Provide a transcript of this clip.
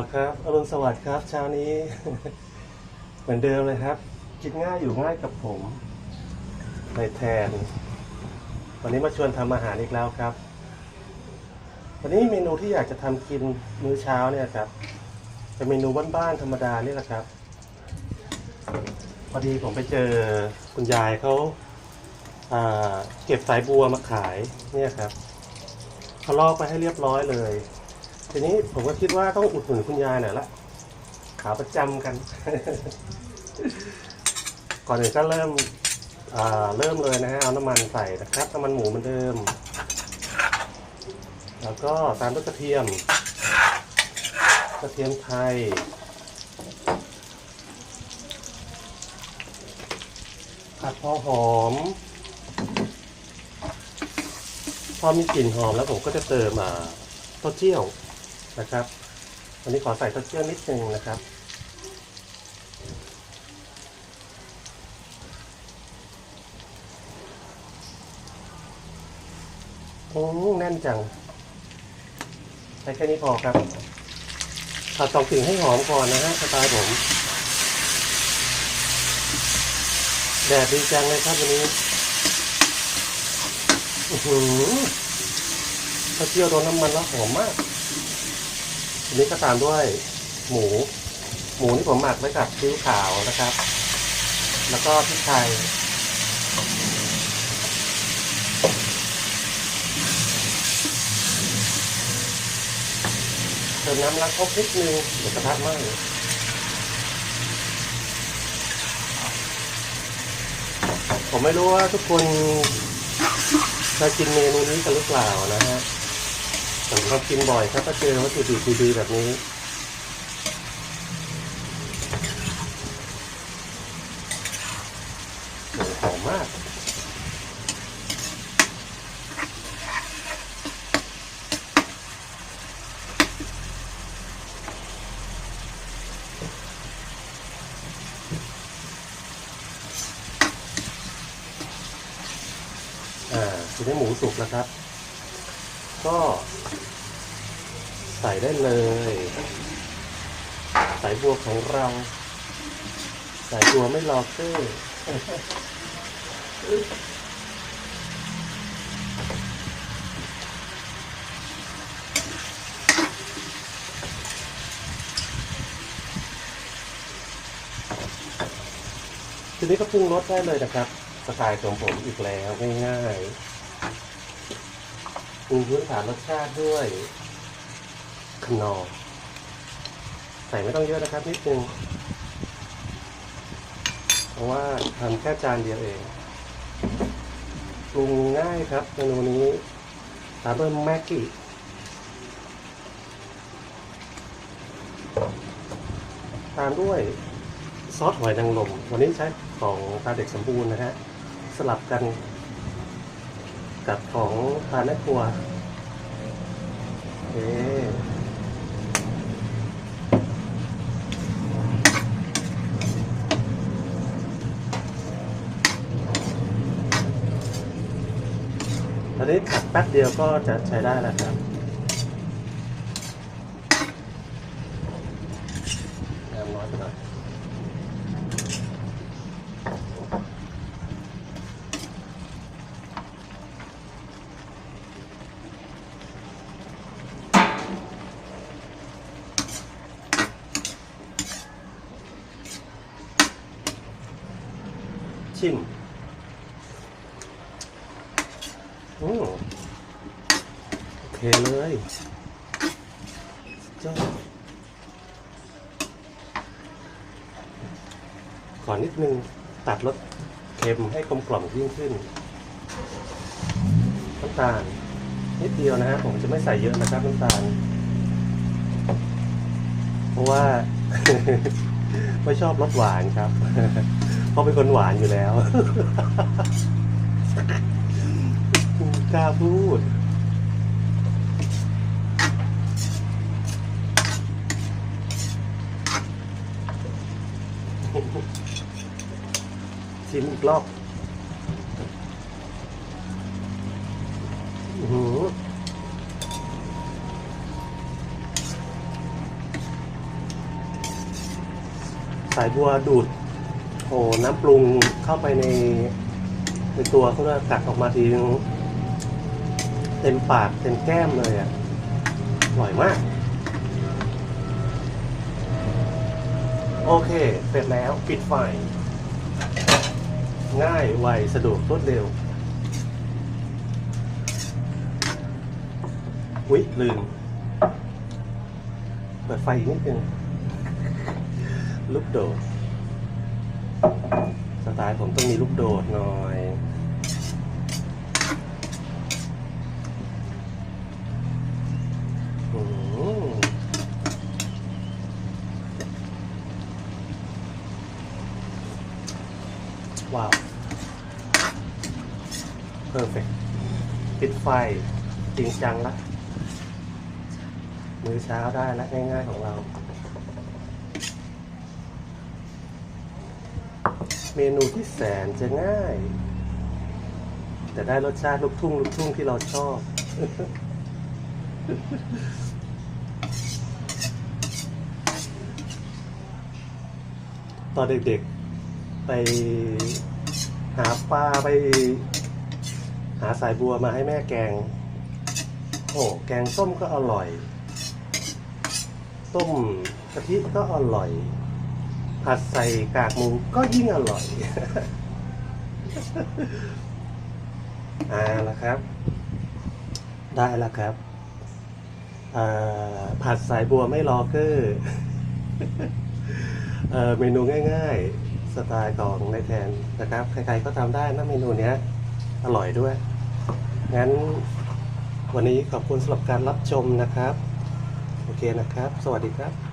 อครับอรุณสวัสดิ์ครับเช้านี้ เหมือนเดิมเลยครับกินง่ายอยู่ง่ายกับผมในแทน วันนี้มาชวนทำอาหารอีกแล้วครับ วันนี้เมนูที่อยากจะทำกินมื้อเช้าเนี่ยครับเป็นเมนูบ้านๆธรรมดานี่แหละครับพอดีผมไปเจอคุณยายเขาาเก็บสายบัวมาขายเนี่ยครับเขาลอกไปให้เรียบร้อยเลย ทีนี้ผมก็คิดว่าต้องอุดหนุนคุณยายหน่อยละขาประจำกัน ก่อนอื่นก็เริ่มเริ่มเลยนะฮะเอาน้ำมันใส่นะครับน้ำมันหมูเหมือนเดิม แล้วก็ตามด้วยกระเทียม กระเทียมไทยผัดพอหอม พอมีกลิ่นหอมแล้วผมก็จะเติมอ่าเต้าเจี้ยว นะครับ วันนี้ขอใส่ต้าเจี้ยวนิดนึงนะครับ โอ้แน่นจัง ใช้แค่นี้พอครับผัดสองกลิ่นให้หอมก่อนนะฮะสไตล์ผม แดดดีจังเลยครับวันนี้อือหือถ้าเจียวโดนน้ำมันแล้วหอมมาก ทีนี้ก็ตามด้วยหมู หมูที่ผมหมักไว้กับซีอิ๊วขาวนะครับ แล้วก็พริกไทยเติมน้ำล้างครกนิดนึงเดี๋ยวกระทะไหม้ผมไม่รู้ว่าทุกคนเคยกินเมนูนี้กันหรือเปล่านะฮะ ผมก็กินบ่อยครับถ้าเจอวัตถุดิบดีๆแบบนี้หหอมมากอ่าทีนี้หมูสุกแล้วครับ ก็ใส่ได้เลยใส่บัวของเราใส่บัวไม่รอเกอร์ทีนี้ก็ปรุงรสได้เลยนะครับ สไตล์ของผมอีกแล้วง่ายๆ ปรุงพื้นฐานรสชาติด้วยขนอร์ใส่ไม่ต้องเยอะนะครับนิดนึงเพราะว่าทำแค่จานเดียวเองปรุงง่ายครับเมนูนี้ตามด้วยแม็กกี้ตามด้วยซอสหอยนางรมวันนี้ใช้ของตาเด็กสมบูรณ์นะฮะสลับกัน กับของพานแม่ครัวเอเคตอนนี้ผัดแป๊บเดียวก็จะใช้ได้แล้วครับน้ำน้อยไปหน่อย ชิมอืมโอเคเลยสุดยอดขอนิดนึงตัดรสเค็มให้กลมกล่อมยิ่งขึ้นน้ำตาลนิดเดียวนะฮะผมจะไม่ใส่เยอะนะครับน้ำตาล เพราะว่า ไม่ชอบรสหวานครับ เพราะเป็นคนหวานอยู่แล้ว กล้าพูด ชิมอีกรอบหือสายบัวดูด โอ้น้ำปรุงเข้าไปในในตัวเขาจะกัดออกมาทีนึงเต็มปากเต็มแก้มเลยอะอร่อยมาก โอเค เสร็จแล้วปิดไฟ ง่ายไวสะดวกรวดเร็วอุ๊ยลืม เปิดไฟอีกนิดนึงลูกโดด สไตล์ผมต้องมีลูกโดดหน่อยว้าว เพอร์เฟกปิดไฟจริงจังละ มื้อเช้าได้และง่ายๆของเรา เมนูที่แสนจะง่าย แต่ได้รสชาติลูกทุ่งลูกทุ่งที่เราชอบ ตอนเด็กๆ ไปหาปลาไป หาสายบัวมาให้แม่แกง โอ้แกงส้มก็อร่อย ต้มกะทิก็อร่อย ผัดใส่กากหมูก็ยิ่งอร่อยอ่าล้วครับ ได้แล้วครับผัดสายบัวไม่รอเกอร์เอ่อเมนูง่าย ๆ สไตล์ของนายแทนนะครับ ใครๆก็ทำได้นะเมนูเนี้ย อร่อยด้วย งั้น วันนี้ขอบคุณสำหรับการรับชมนะครับ โอเคนะครับ สวัสดีครับ